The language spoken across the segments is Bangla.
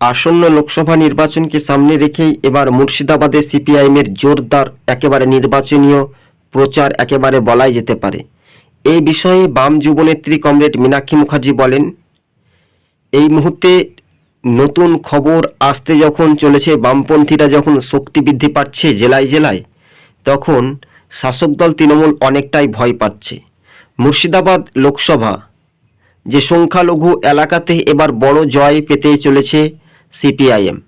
আসন্ন লোকসভা নির্বাচনকে সামনে রেখেই এবার মুর্শিদাবাদে সিপিআইএমের জোরদার, একেবারে নির্বাচনীয় প্রচার একেবারে বলাই যেতে পারে। এই বিষয়ে বাম যুবনেত্রী কমরেড মীনাক্ষী মুখার্জি বলেন, এই মুহূর্তে নতুন খবর আসতে যখন চলেছে, বামপন্থীরা যখন শক্তি বৃদ্ধি পাচ্ছে জেলায় জেলায়, তখন শাসক দল তৃণমূল অনেকটাই ভয় পাচ্ছে। মুর্শিদাবাদ লোকসভা, যে সংখ্যালঘু এলাকাতে এবার বড় জয় পেতে চলেছে সিপিআইএম।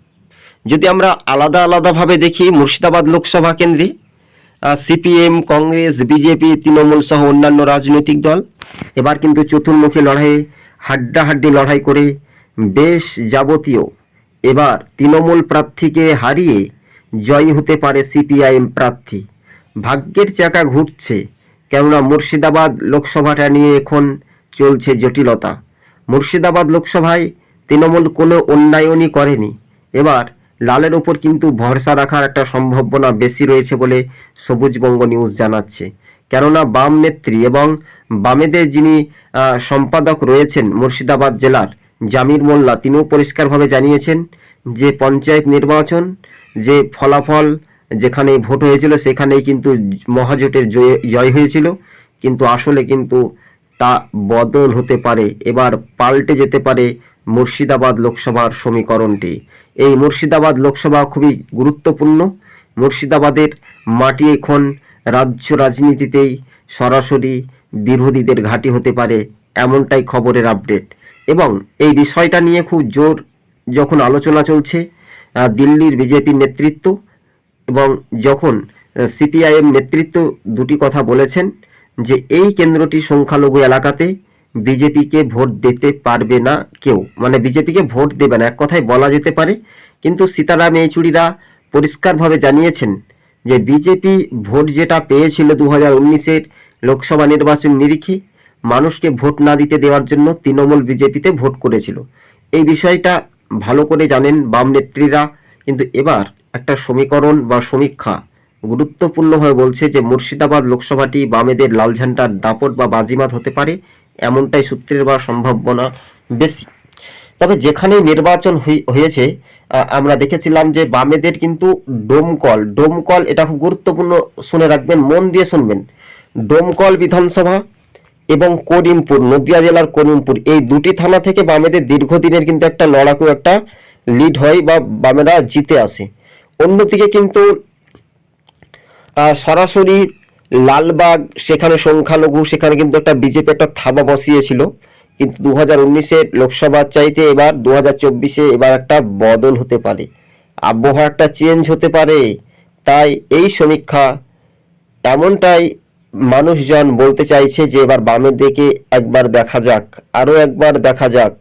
যদি আমরা আলাদা আলাদাভাবে দেখি মুর্শিদাবাদ লোকসভা কেন্দ্রে সিপিএম, কংগ্রেস, বিজেপি, তৃণমূল সহ অন্যান্য রাজনৈতিক দল, এবার কিন্তু চতুর্মুখী লড়াইয়ে হাড্ডাহাড্ডি লড়াই করে বেশ যাবতীয় এবার তৃণমূল প্রার্থীকে হারিয়ে জয়ী হতে পারে সিপিআইএম প্রার্থী। ভাগ্যের চাকা ঘুরছে, কেননা মুর্শিদাবাদ লোকসভাটা নিয়ে এখন চলছে জটিলতা। মুর্শিদাবাদ লোকসভায় তৃণমূল কোনো উন্নয়নই করেনি। এবার লালের ওপর কিন্তু ভরসা রাখার একটা সম্ভাবনা বেশি রয়েছে বলে সবুজবঙ্গ নিউজ জানাচ্ছে। কেননা বাম নেত্রী এবং বামেদের যিনি সম্পাদক রয়েছেন মুর্শিদাবাদ জেলার জামির মোল্লা, তিনিও পরিষ্কারভাবে জানিয়েছেন যে পঞ্চায়েত নির্বাচন যে ফলাফল যেখানে ভোট হয়েছিল সেখানেই কিন্তু মহাজোটের জয় জয় হয়েছিল। কিন্তু আসলে কিন্তু তা বদল হতে পারে, এবার পাল্টে যেতে পারে মুর্শিদাবাদ লোকসভার সমীকরণটি। এই মুর্শিদাবাদ লোকসভা খুবই গুরুত্বপূর্ণ। মুর্শিদাবাদের মাটি এখন রাজ্য রাজনীতিতেই সরাসরি বিরোধীদের ঘাঁটি হতে পারে এমনটাই খবরের আপডেট। এবং এই বিষয়টা নিয়ে খুব জোর যখন আলোচনা চলছে দিল্লির বিজেপির নেতৃত্ব এবং যখন সিপিআইএম নেতৃত্ব দুটি কথা বলেছেন যে এই কেন্দ্রটি সংখ্যালঘু এলাকাতে বিজেপিকে ভোট দিতে পারবে না কেউ। মানে বিজেপিকে ভোট দেবে না, এক কথায় বলা যেতে পারে। কিন্তু সীতারাম ইয়েচুরিরা পরিষ্কারভাবে জানিয়েছেন যে বিজেপি ভোট যেটা পেয়েছিল দু হাজার উনিশের লোকসভা নির্বাচন নিরিখে, মানুষকে ভোট না দিতে দেওয়ার জন্য তৃণমূল বিজেপিতে ভোট করেছিল। এই বিষয়টা ভালো করে জানেন বাম নেত্রীরা। কিন্তু এবার একটা সমীকরণ বা সমীক্ষা। গুরুত্বপূর্ণভাবে বলছে যে, মুর্শিদাবাদ লোকসভাটি বামেদের লাল ঝান্ডার দাপট বা বাজিমাত হতে পারে, এমনটাই সূত্রের বা সম্ভাবনা বেশি। তবে যেখানেই নির্বাচন হয়েছে আমরা দেখেছিলাম যে বামেদের কিন্তু ডোমকল ডোমকল এটা খুব গুরুত্বপূর্ণ শুনে রাখবেন, মন দিয়ে শুনবেন। ডোমকল বিধানসভা এবং করিমপুর, নদিয়া জেলার করিমপুর, এই দুটি থানা থেকে বামেদের দীর্ঘদিনের কিন্তু একটা লড়াকু একটা লিড হয় বা বামেরা জিতে আসে। অন্যদিকে কিন্তু সরাসরি লালবাগ, সেখানে সংখ্যালঘু, সেখানে কিন্তু একটা বিজেপি একটা থাবা বসিয়েছিল। কিন্তু দু হাজার উনিশের লোকসভার চাইতে এবার দু হাজার চব্বিশে এবার একটা বদল হতে পারে। আবহাওয়া একটা চেঞ্জ হতে পারে। তাই এই সমীক্ষা এমনটাই মানুষজন বলতে চাইছে যে এবার বামের দিকে একবার দেখা যাক, আরও একবার দেখা যাক।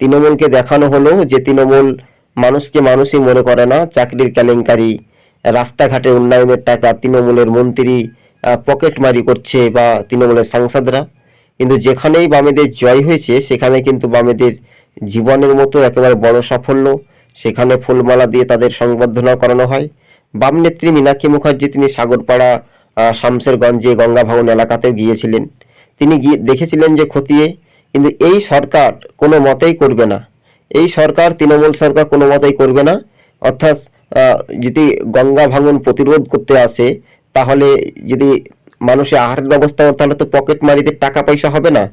তৃণমূলকে দেখানো হলো যে তৃণমূল মানুষকে মানুষই মনে করে না, চাকরির কেলেঙ্কারি রাস্তাঘাটে উন্নয়নের টাকা তৃণমূলের মন্ত্রী পকেটমারি করছে বা তৃণমূলের সাংসদরা। কিন্তু যেখানেই বামেদের জয় হয়েছে, সেখানে কিন্তু বামেদের জীবনের মতো একেবারে বড় সাফল্য। সেখানে ফুলমালা দিয়ে তাদের সংবর্ধনা করানো হয়। বাম নেত্রী মীনাক্ষী মুখার্জি তিনি সাগরপাড়া শামসেরগঞ্জে গঙ্গা ভবন এলাকাতেও গিয়েছিলেন। তিনি গিয়ে দেখেছিলেন যে খতিয়ে, কিন্তু এই সরকার কোনো মতেই করবে না। এই সরকার, তৃণমূল সরকার কোনো মতেই করবে না। অর্থাৎ যদি গঙ্গা ভাঙন প্রতিরোধ করতে আসে, তাহলে যদি মানুষের আহারের ব্যবস্থা তাহলে তো পকেট মারিতে টাকা পয়সা হবে না।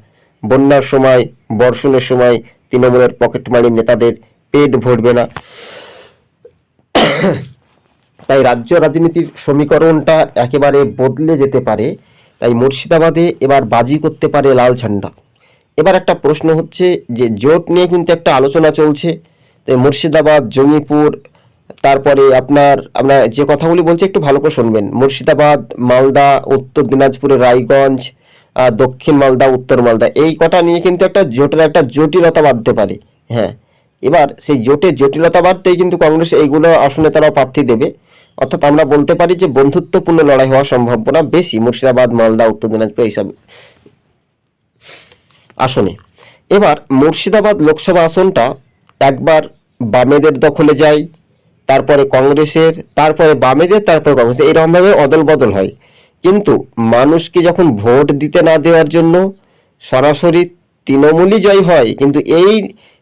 বন্যার সময়, বর্ষণের সময় তৃণমূলের পকেট মারি নেতাদের পেট ভরবে না। তাই রাজ্য রাজনীতির সমীকরণটা একেবারে বদলে যেতে পারে। তাই মুর্শিদাবাদে এবার বাজি করতে পারে লাল ঝান্ডা। এবার একটা প্রশ্ন হচ্ছে যে জোট নিয়ে কিন্তু একটা আলোচনা চলছে। তাই মুর্শিদাবাদ, জঙ্গিপুর তারপরে আপনার, আমরা যে কথাগুলি বলছি একটু ভালো করে শুনবেন। মুর্শিদাবাদ, মালদা, উত্তর দিনাজপুরে রায়গঞ্জ দক্ষিণ মালদা, উত্তর মালদা, এই কটা নিয়ে কিন্তু একটা জোটের একটা জটিলতা বাড়তে পারে। হ্যাঁ এবার সেই জোটের জটিলতা বাড়তেই কিন্তু কংগ্রেস এইগুলো আসনে তারা প্রার্থী দেবে। অর্থাৎ আমরা বলতে পারি যে বন্ধুত্বপূর্ণ লড়াই হওয়ার সম্ভাবনা বেশি, মুর্শিদাবাদ, মালদা, উত্তর দিনাজপুর এইসব আসনে। এবার মুর্শিদাবাদ লোকসভা আসনটা একবার বামেদের দখলে যায় তারপরে কংগ্রেসের, তারপরে বামেদের, তারপরে কংগ্রেস এরকমভাবে অদল বদল হয়। কিন্তু মানুষকে যখন ভোট দিতে না দেওয়ার জন্য সরাসরি তৃণমূলই জয় হয়, কিন্তু এই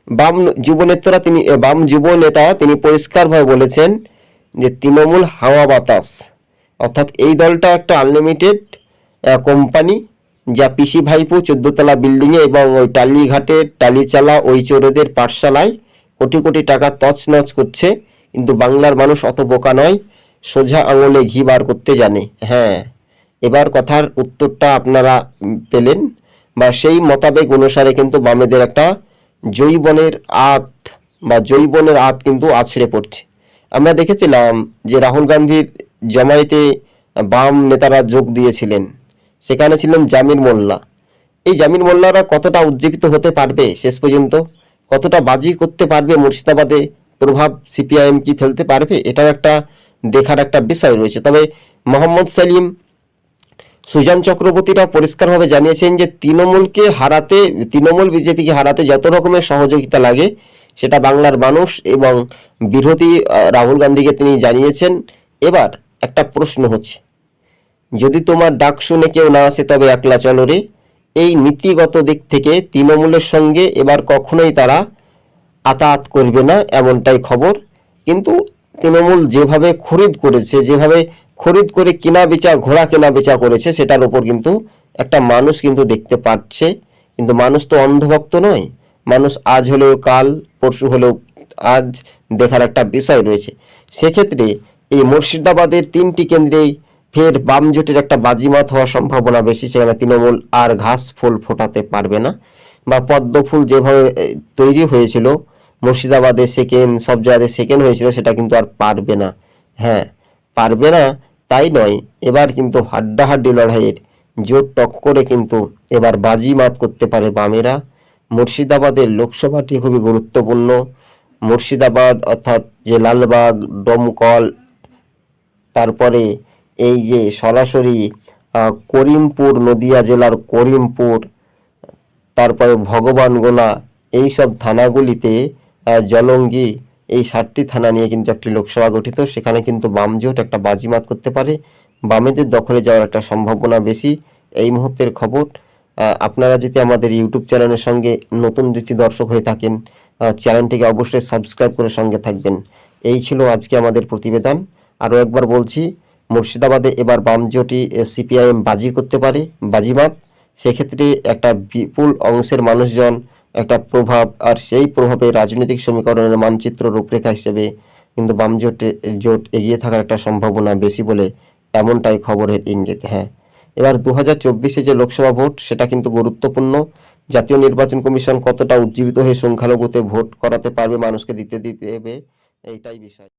বাম যুবনেতারা তিনি বাম যুব নেতা তিনি পরিষ্কারভাবে বলেছেন যে তৃণমূল হাওয়া বাতাস। অর্থাৎ এই দলটা একটা আনলিমিটেড কোম্পানি যা পিসি ভাইপো চোদ্দতলা বিল্ডিংয়ে এবং ওই টালিঘাটে, টালিচালা, ওই চোরেদের পাঠশালায় কোটি কোটি টাকা তছনছ করছে। কিন্তু বাংলার মানুষ অত বোকা নয়, সোজা আঙুলে ঘি বার করতে জানে। হ্যাঁ এবার কথার উত্তরটা আপনারা পেলেন বা সেই মোতাবেক অনুসারে কিন্তু বামেদের একটা জৈবনের আত বা জৈবনের আত কিন্তু আছড়ে পড়ছে। আমরা দেখেছিলাম যে রাহুল গান্ধীর জমায়েতে বাম নেতারা যোগ দিয়েছিলেন। সেখানে ছিলেন জামির মোল্লা। এই জামির মোল্লারা কতটা উজ্জীবিত হতে পারবে শেষ পর্যন্ত? কতটা বাজি করতে পারবে মুর্শিদাবাদে প্রভাব সিপিআইএম কি ফেলতে পারবে, এটাও একটা দেখার একটা বিষয় রয়েছে। তবে মোহাম্মদ সেলিম সুজান চক্রবর্তীরা পরিষ্কারভাবে জানিয়েছেন যে তৃণমূলকে হারাতে, তৃণমূল বিজেপিকে হারাতে যত রকমের সহযোগিতা লাগে, সেটা বাংলার মানুষ এবং বিরোধী রাহুল গান্ধীকে তিনি জানিয়েছেন। এবার একটা প্রশ্ন হচ্ছে, যদি তোমার ডাক শুনে কেউ না আসে তবে একলা চলো রে? এই নীতিগত দিক থেকে তৃণমূলের সঙ্গে এবার কখনোই তারা আতাত করবে না, এমনটাই খবর। কিন্তু তৃণমূল যেভাবে খরিদ করেছে, যেভাবে খরিদ করে কেনা বেচা ঘোড়া কেনা বেচা করেছে, সেটার উপর কিন্তু একটা মানুষ কিন্তু দেখতে পাচ্ছে। কিন্তু মানুষ তো অন্ধভক্ত নয়। মানুষ আজ হলেও কাল, পরশু হলেও আজ দেখার একটা বিষয় রয়েছে। সেক্ষেত্রে এই মুর্শিদাবাদের তিনটি কেন্দ্রেই ফের বাম জোটের একটা বাজিমাত হওয়ার সম্ভাবনা বেশি, সেখানে তৃণমূল আর ঘাস ফুল ফোটাতে পারবে না। বা পদ্ম ফুল যেভাবে তৈরি হয়েছিল মুর্শিদাবাদে সেকেন্ড সব জায়গাতে সেকেন্ড হয়েছিল, সেটা কিন্তু আর পারবে না। হ্যাঁ পারবে না, তাই নয়। এবার কিন্তু হাড্ডাহাড্ডি লড়াইয়ের জোর টক্করে কিন্তু এবার বাজি মাত করতে পারে বামেরা। মুর্শিদাবাদের লোকসভাটি খুবই গুরুত্বপূর্ণ। মুর্শিদাবাদ অর্থাৎ যে লালবাগ, ডমকল, তারপরে এই যে সরাসরি করিমপুর, নদিয়া জেলার করিমপুর, তারপরে ভগবানগোলা এই সব থানাগুলিতে জলঙ্গি এই সাতটি থানা নিয়ে কিন্তু একটি লোকসভা গঠিত। সেখানে কিন্তু বাম জোট একটা বাজিমাত করতে পারে। বামেদের দখলে যাওয়ার একটা সম্ভাবনা বেশি। এই মুহূর্তের খবর আপনারা যদি আমাদের ইউটিউব চ্যানেলের সঙ্গে নতুন যদি দর্শক হয়ে থাকেন চ্যানেলটিকে অবশ্যই সাবস্ক্রাইব করে সঙ্গে থাকবেন। এই ছিল আজকে আমাদের প্রতিবেদন। আরও একবার বলছি, মুর্শিদাবাদে এবার বাম জোটই সিপিআইএম বাজি করতে পারে, বাজিমাত। সেক্ষেত্রে একটা বিপুল অংশের মানুষজন একটা প্রভাব, আর সেই প্রভাবে রাজনৈতিক সমীকরণের মানচিত্র রূপরেখা হিসেবে কিন্তু বাম জোটে, জোট এগিয়ে থাকার একটা সম্ভাবনা বেশি বলে এমনটাই খবরের ইঙ্গিত হ্যাঁ। এবার দু হাজার চব্বিশে যে লোকসভা ভোট, সেটা কিন্তু গুরুত্বপূর্ণ। জাতীয় নির্বাচন কমিশন কতটা উজ্জীবিত হয়ে সংখ্যালঘুতে ভোট করাতে পারবে মানুষকে দিতে দিতে এইটাই বিষয়।